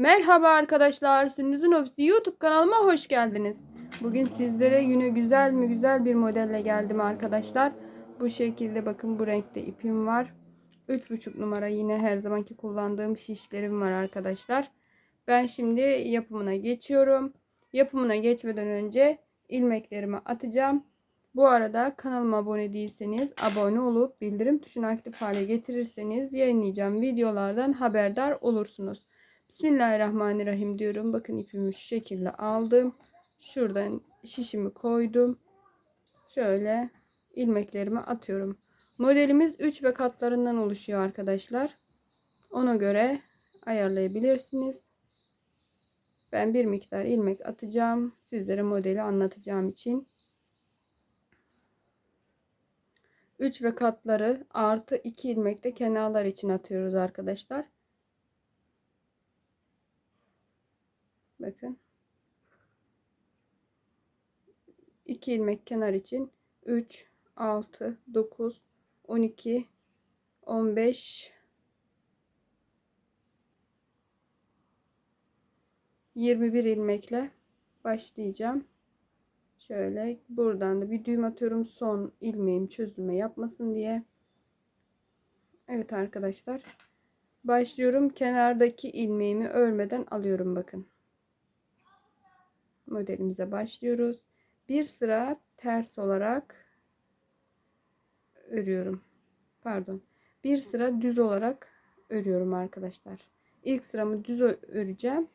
Merhaba arkadaşlar, Sündüz'ün Ofisi YouTube kanalıma hoş geldiniz. Bugün sizlere yine güzel mi güzel bir modelle geldim arkadaşlar. Bu şekilde bakın bu renkte ipim var. 3,5 numara yine her zamanki kullandığım şişlerim var arkadaşlar. Ben şimdi yapımına geçiyorum. Yapımına geçmeden önce ilmeklerimi atacağım. Bu arada kanalıma abone değilseniz abone olup bildirim tuşunu aktif hale getirirseniz yayınlayacağım videolardan haberdar olursunuz. Bismillahirrahmanirrahim diyorum. Bakın ipimi şu şekilde aldım. Şuradan şişimi koydum. Şöyle ilmeklerimi atıyorum. Modelimiz 3 ve katlarından oluşuyor arkadaşlar. Ona göre ayarlayabilirsiniz. Ben bir miktar ilmek atacağım. Sizlere modeli anlatacağım için. 3 ve katları artı 2 ilmek de kenarlar için atıyoruz arkadaşlar. Bakın. 2 ilmek kenar için 3, 6, 9, 12, 15, 21 ilmekle başlayacağım. Şöyle buradan da bir düğüm atıyorum son ilmeğim çözülme yapmasın diye. Evet arkadaşlar. Başlıyorum. Kenardaki ilmeğimi örmeden alıyorum bakın. Modelimize başlıyoruz. Bir sıra ters olarak örüyorum. Pardon. Bir sıra düz olarak örüyorum arkadaşlar. İlk sıramı düz öreceğim.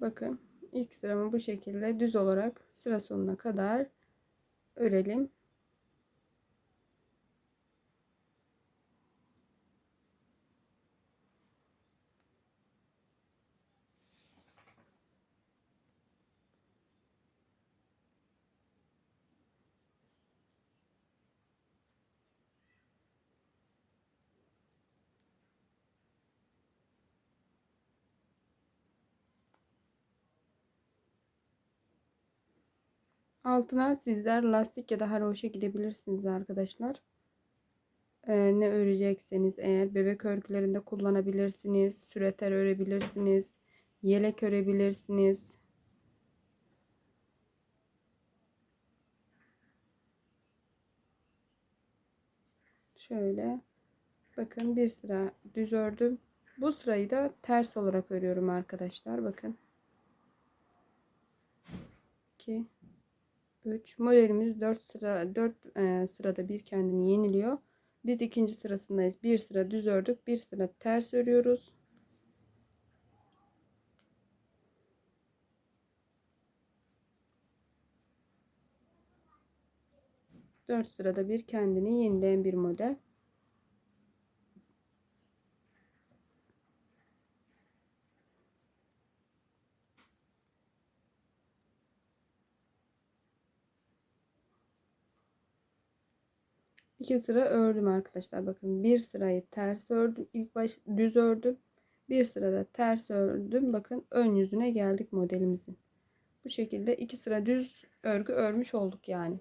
Bakın ilk sıramı bu şekilde düz olarak sıra sonuna kadar örelim. Altına sizler lastik ya da haroşa gidebilirsiniz arkadaşlar. Ee, ne örecekseniz eğer bebek örgülerinde kullanabilirsiniz. Süreter örebilirsiniz. Yelek örebilirsiniz. Şöyle bakın bir sıra düz ördüm. Bu sırayı da ters olarak örüyorum arkadaşlar. Bakın. 2 3 modelimiz 4 sıra 4 e, sırada bir kendini yeniliyor. Biz ikinci sırasındayız. Bir sıra düz ördük, bir sıra ters örüyoruz. Dört sırada bir kendini yenileyen bir model. İki sıra ördüm arkadaşlar. Bakın bir sırayı ters ördüm. İlk baş düz ördüm. Bir sırada ters ördüm. Bakın ön yüzüne geldik modelimizin. Bu şekilde iki sıra düz örgü örmüş olduk yani.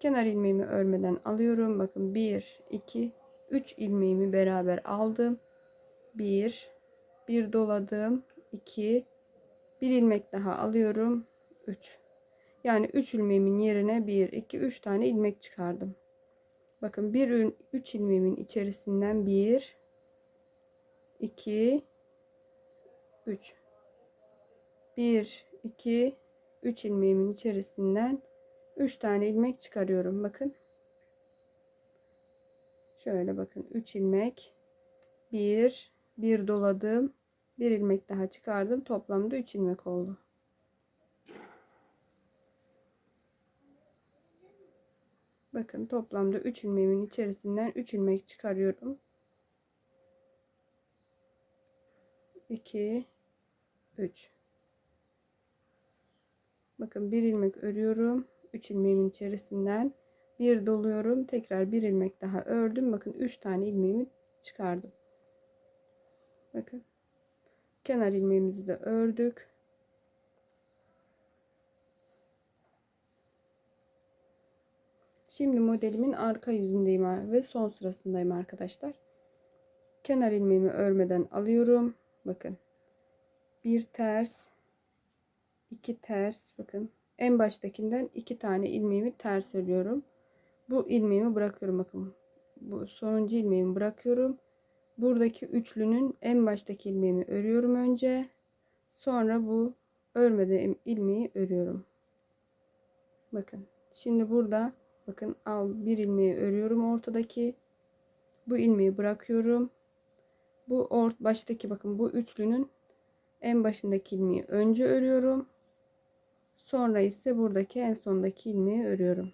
Kenar ilmeğimi örmeden alıyorum. Bakın 1, 2, 3 ilmeğimi beraber aldım. 1, bir doladım. 2, bir ilmek daha alıyorum. 3. Yani 3 ilmeğimin yerine 1, 2, 3 tane ilmek çıkardım. Bakın bir 3 ilmeğimin içerisinden 1, 2, 3. 1, 2, 3 ilmeğimin içerisinden 3 tane ilmek çıkarıyorum. Bakın. Şöyle bakın 3 ilmek. 1, 1 doladım. 1 ilmek daha çıkardım. Toplamda 3 ilmek oldu. Bakın toplamda 3 ilmeğimin içerisinden 3 ilmek çıkarıyorum. 2 3 Bakın bir ilmek örüyorum. 3 ilmeğimin içerisinden bir doluyorum. Tekrar bir ilmek daha ördüm. Bakın 3 tane ilmeğimi çıkardım. Bakın. Kenar ilmeğimizi de ördük. Şimdi modelimin arka yüzündeyim ve son sırasındayım arkadaşlar. Kenar ilmeğimi örmeden alıyorum. Bakın. Bir ters, iki ters. Bakın. En baştakinden iki tane ilmeğimi ters örüyorum. Bu ilmeğimi bırakıyorum bakın. Bu sonuncu ilmeğimi bırakıyorum. Buradaki üçlünün en baştaki ilmeğimi örüyorum önce. Sonra bu örmediğim ilmeği örüyorum. Bakın. Şimdi burada bakın al bir ilmeği örüyorum ortadaki. Bu ilmeği bırakıyorum. Bu ort baştaki bakın bu üçlünün en başındaki ilmeği önce örüyorum. Sonra ise buradaki en sondaki ilmeği örüyorum.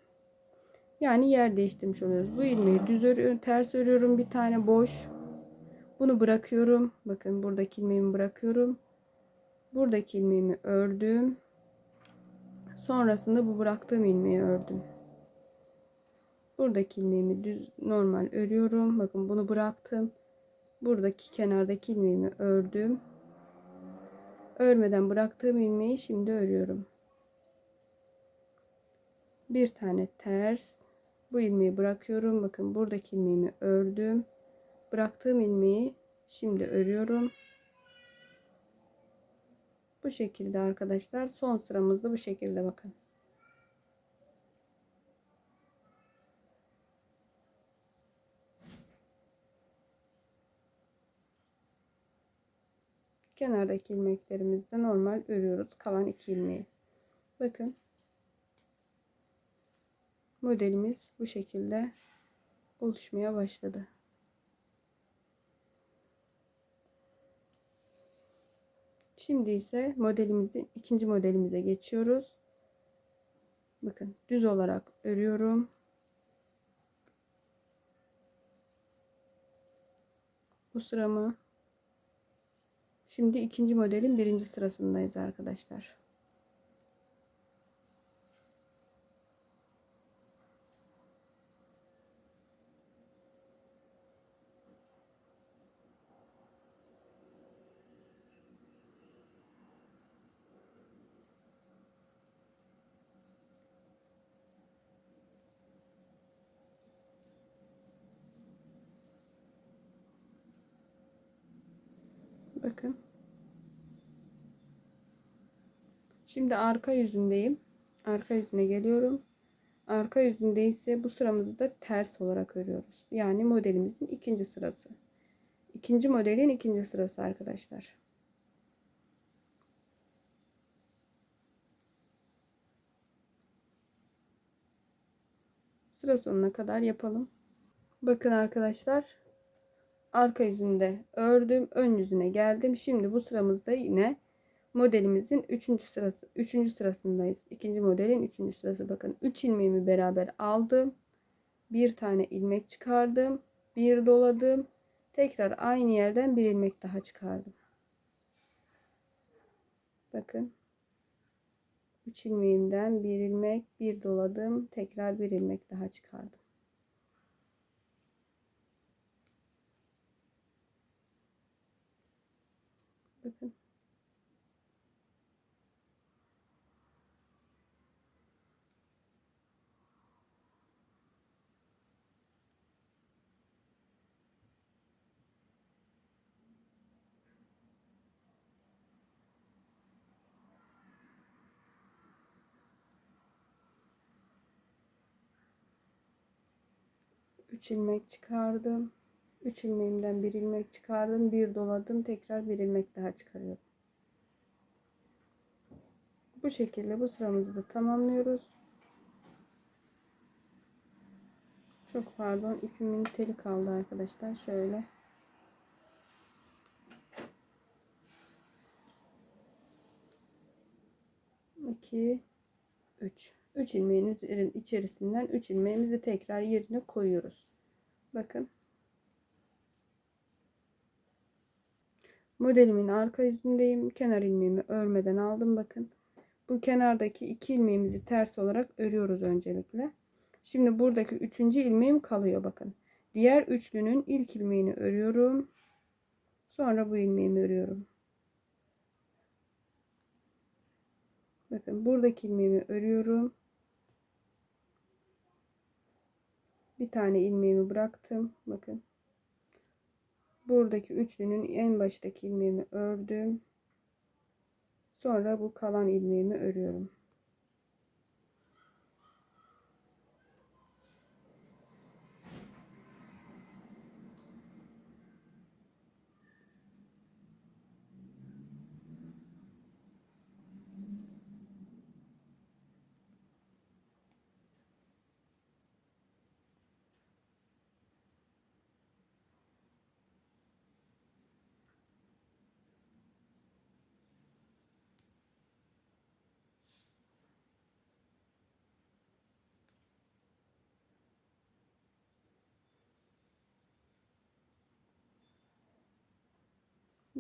Yani yer değiştirmiş oluyoruz. Bu ilmeği düz örüyorum, ters örüyorum bir tane boş. Bunu bırakıyorum. Bakın buradaki ilmeğimi bırakıyorum. Buradaki ilmeğimi ördüm. Sonrasında bu bıraktığım ilmeği ördüm. Buradaki ilmeğimi düz normal örüyorum. Bakın bunu bıraktım. Buradaki kenardaki ilmeğimi ördüm. Örmeden bıraktığım ilmeği şimdi örüyorum. Bir tane ters. Bu ilmeği bırakıyorum. Bakın buradaki ilmeğimi ördüm. Bıraktığım ilmeği şimdi örüyorum. Bu şekilde arkadaşlar. Son sıramızda bu şekilde bakın. Kenardaki ilmeklerimizde normal örüyoruz. Kalan iki ilmeği. Bakın. Modelimiz bu şekilde oluşmaya başladı. Şimdi ise modelimizin ikinci modelimize geçiyoruz. Bakın düz olarak örüyorum. Bu sıramı Şimdi ikinci modelin birinci sırasındayız arkadaşlar. Bakın. Şimdi arka yüzündeyim. Arka yüzüne geliyorum. Arka yüzünde ise bu sıramızı da ters olarak örüyoruz. Yani modelimizin ikinci sırası. İkinci modelin ikinci sırası arkadaşlar. Sıra sonuna kadar yapalım. Bakın arkadaşlar. Arka yüzünde ördüm. Ön yüzüne geldim. Şimdi bu sıramızda yine modelimizin 3. sırası 3. sırasındayız. İkinci modelin 3. sırası bakın 3 ilmeğimi beraber aldım. Bir tane ilmek çıkardım. Bir doladım. Tekrar aynı yerden bir ilmek daha çıkardım. Bakın. 3 ilmeğimden bir ilmek, bir doladım. Tekrar bir ilmek daha çıkardım. 3 ilmek çıkardım. 3 ilmeğimden 1 ilmek çıkardım. 1 doladım. Tekrar 1 ilmek daha çıkarıyorum. Bu şekilde bu sıramızı da tamamlıyoruz. Çok pardon ipimin teli kaldı arkadaşlar. Şöyle. İki, üç. Üç ilmeğin içerisinden üç ilmeğimizi tekrar yerine koyuyoruz. Bakın. Modelimin arka yüzündeyim. Kenar ilmeğimi örmeden aldım bakın. Bu kenardaki iki ilmeğimizi ters olarak örüyoruz öncelikle. Şimdi buradaki üçüncü ilmeğim kalıyor bakın. Diğer üçlünün ilk ilmeğini örüyorum. Sonra bu ilmeğimi örüyorum. Bakın buradaki ilmeğimi örüyorum. Bir tane ilmeğimi bıraktım. Bakın. Buradaki üçlünün en baştaki ilmeğimi ördüm. Sonra bu kalan ilmeğimi örüyorum.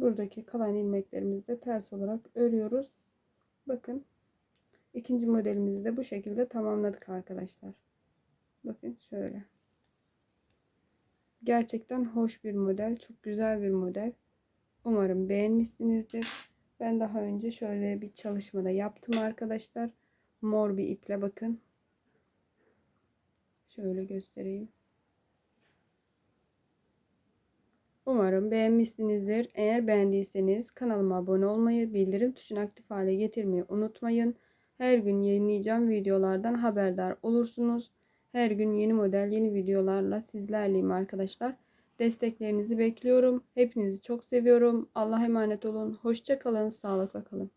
Buradaki kalan ilmeklerimizi de ters olarak örüyoruz. Bakın. ikinci modelimizi de bu şekilde tamamladık arkadaşlar. Bakın şöyle. Gerçekten hoş bir model. Çok güzel bir model. Umarım beğenmişsinizdir. Ben daha önce şöyle bir çalışmada yaptım arkadaşlar. Mor bir iple bakın. Şöyle göstereyim. Umarım beğenmişsinizdir. Eğer beğendiyseniz kanalıma abone olmayı, bildirim tuşunu aktif hale getirmeyi unutmayın. Her gün yayınlayacağım videolardan haberdar olursunuz. Her gün yeni model, yeni videolarla sizlerleyim arkadaşlar. Desteklerinizi bekliyorum. Hepinizi çok seviyorum. Allah'a emanet olun. Hoşça kalın, sağlıkla kalın.